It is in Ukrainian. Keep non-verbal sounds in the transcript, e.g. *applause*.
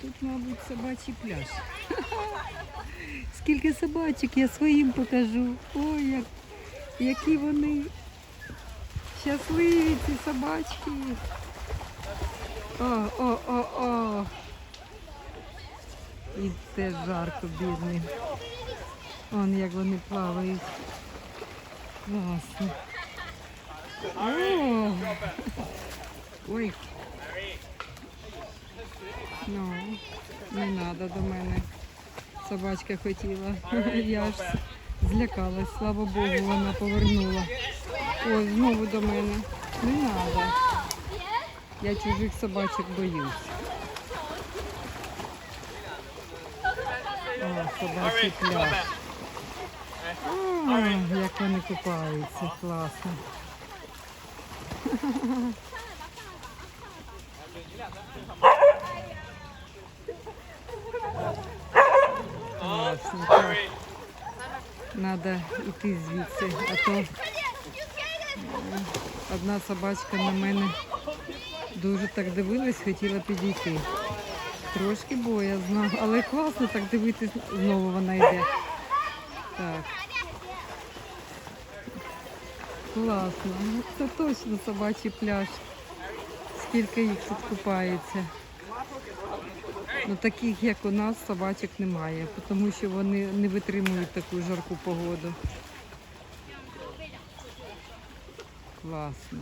Тут, мабуть, собачий пляж. *laughs* Скільки собачок я своїм покажу. Ой, як, які вони щасливі ці собачки. О, о, о, о. І теж жарко, бідний. Вон як вони плавають. Класно. О! Ой. Ну, не треба до мене. Собачка хотіла. *laughs* Я ж злякалась, слава Богу, вона повернула. Ой, знову до мене. Не треба. Я чужих собачок боюсь. О, собачий пляж. О, як вони купаються, класно. *laughs* Так. Надо йти звідси, а то одна собачка на мене дуже так дивилась, хотіла підійти. Трошки боязно, але класно так дивитись, знову вона йде. Так. Класно. Це точно собачий пляж. Скільки їх тут купається. Ну, Таких, як у нас, собачок немає, тому що вони не витримують таку жарку погоду. Класно.